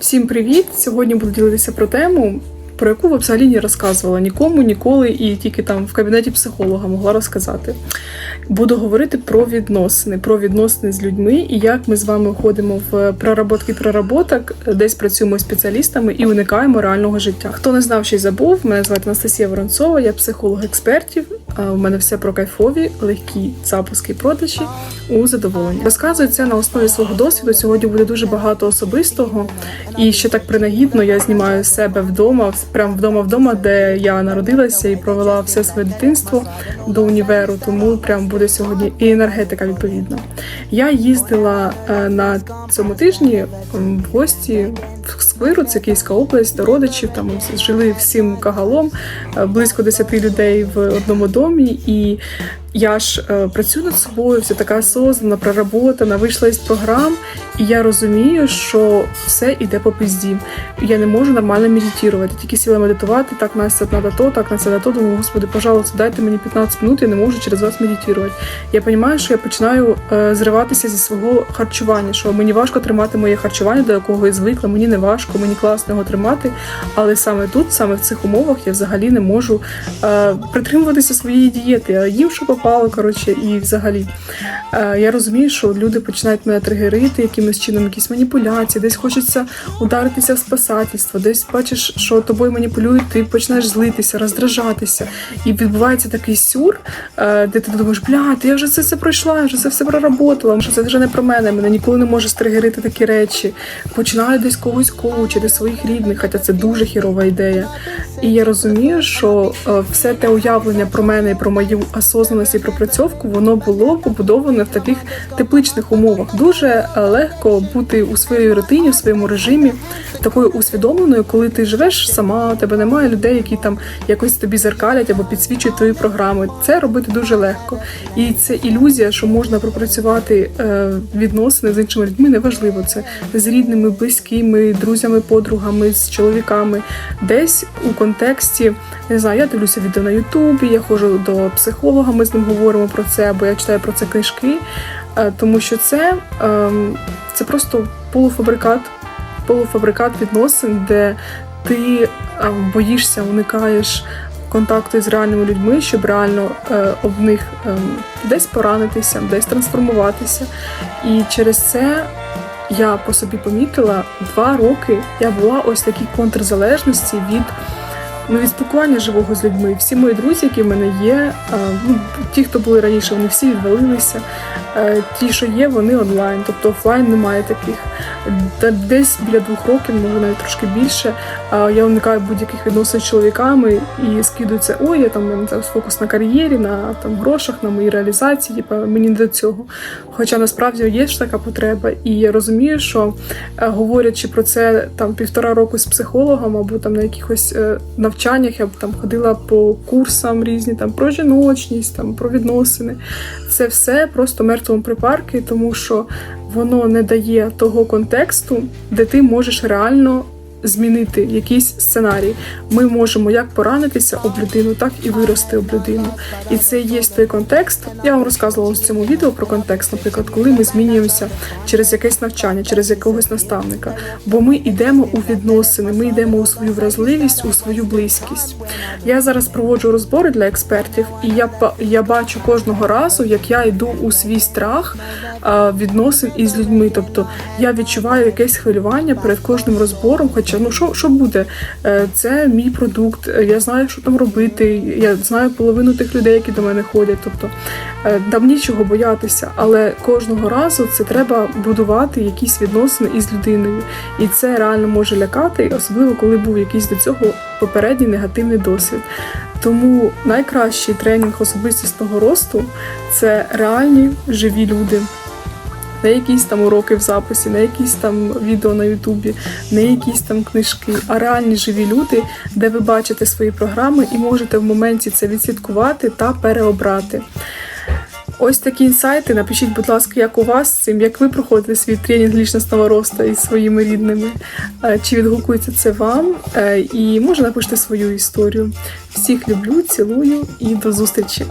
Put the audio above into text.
Всім привіт! Сьогодні буду ділитися про тему, про яку ви взагалі не розказувала нікому, ніколи, і тільки там в кабінеті психолога могла розказати. Буду говорити про відносини, про відносини з людьми і як ми з вами входимо в проработки проработок, десь працюємо з спеціалістами і уникаємо реального життя. Хто не знав, ще й забув, мене звати Анастасія Воронцова, я психолог експертів. У мене все про кайфові, легкі запуски і продажі у задоволенні. Розказую це на основі свого досвіду. Сьогодні буде дуже багато особистого, і ще так принагідно я знімаю себе вдома, прямо вдома вдома, де я народилася і провела все своє дитинство до універу. Тому прям буде сьогодні і енергетика відповідна. Я їздила е, на цьому тижні в гості в Сквиру, це Київська область, до родичів. Там жили всім кагалом, е, близько 10 людей в одному домі. І я ж е, працюю над собою, вся така осознана, проработана, вийшла із програм, і я розумію, що все йде по пизді. Я не можу нормально медитувати. Тільки сіла медитувати, так Настя, треба то, так Настя, треба то. Думаю, господи, пожалуйста, дайте мені 15 минут, я не можу через вас медитувати. Я розумію, що я починаю е, зриватися зі свого харчування, що мені важко тримати моє харчування, до якого я звикла, мені не важко, мені класно його тримати. Але саме тут, саме в цих умовах, я взагалі не можу е, притримуватися своєї дієти. Я їм, що попало, коротше, і взагалі. Е, я розумію, що люди починають мене тригерити якимось чином, якісь маніпуляції, десь хочеться ударитися в спасательство, десь бачиш, що тобою маніпулюють, ти починаєш злитися, роздражатися. І відбувається такий сюр, е, де ти думаєш, бля, я вже це все пройшла, я вже це все проработала, що це вже не про мене, мене ніколи не може стригерити такі речі. Починаю десь когось коучити, своїх рідних, хоча це дуже хірова ідея. І я розумію, що е, все те уявлення про мене і про мою осознаність і пропрацьовку, воно було побудоване в таких тепличних умовах. Дуже е, легко бути у своїй рутині, у своєму режимі, такою усвідомленою, коли ти живеш сама, у тебе немає людей, які там якось тобі зеркалять або підсвічують твої програми. Це робити дуже легко. І це ілюзія, що можна пропрацювати е, відносини з іншими людьми, неважливо. Це з рідними, близькими, друзями, подругами, з чоловіками, десь у контексті. Не знаю, я дивлюся відео на Ютубі, я ходжу до психолога, ми з ним говоримо про це, або я читаю про це книжки, Е, тому що це, ем, це просто полуфабрикат, полуфабрикат відносин, де ти ем, боїшся, уникаєш контакту з реальними людьми, щоб реально е, об них ем, десь поранитися, десь трансформуватися. І через це я по собі помітила два роки я була ось такій контрзалежності від. Ну, від спілкування живого з людьми. Всі мої друзі, які в мене є, е, ну, ті, хто були раніше, вони всі відвалилися. Е, Ті, що є, вони онлайн, тобто офлайн немає таких. Та Десь біля двох років, може навіть трошки більше. Я уникаю будь-яких відносин з чоловіками і скидується, ой, я там зараз фокус на кар'єрі, на там грошах, на моїй реалізації. Типа мені не до цього. Хоча насправді є ж така потреба, і я розумію, що е, говорячи про це там півтора року з психологом або там на якихось е, навчаннях, я б там ходила по курсам різні, там про жіночність, там про відносини. Це все просто мертвому припарки, тому що воно не дає того контексту, де ти можеш реально. Змінити якийсь сценарій. Ми можемо як поранитися об людину, так і вирости об людину. І це є той контекст. Я вам розказувала в цьому відео про контекст, наприклад, коли ми змінюємося через якесь навчання, через якогось наставника. Бо ми йдемо у відносини, ми йдемо у свою вразливість, у свою близькість. Я зараз проводжу розбори для експертів, і я я бачу кожного разу, як я йду у свій страх відносин із людьми. Тобто я відчуваю якесь хвилювання перед кожним розбором. Хоча ну що, що буде? Е, Це мій продукт. е, Я знаю, що там робити. Я знаю половину тих людей, які до мене ходять. Тобто е, там нічого боятися, але кожного разу це треба будувати якісь відносини із людиною, і це реально може лякати, особливо коли був якийсь до цього попередній негативний досвід. Тому найкращий тренінг особистісного росту це реальні живі люди. Не якісь там уроки в записі, не якісь там відео на Ютубі, не якісь там книжки, а реальні живі люди, де ви бачите свої програми і можете в моменті це відслідкувати та переобрати. Ось такі інсайти. Напишіть, будь ласка, як у вас з цим, як ви проходите свій тренінг лічностного росту із своїми рідними, Е, чи відгукується це вам, Е, і може напишіть свою історію. Всіх люблю, цілую і до зустрічі!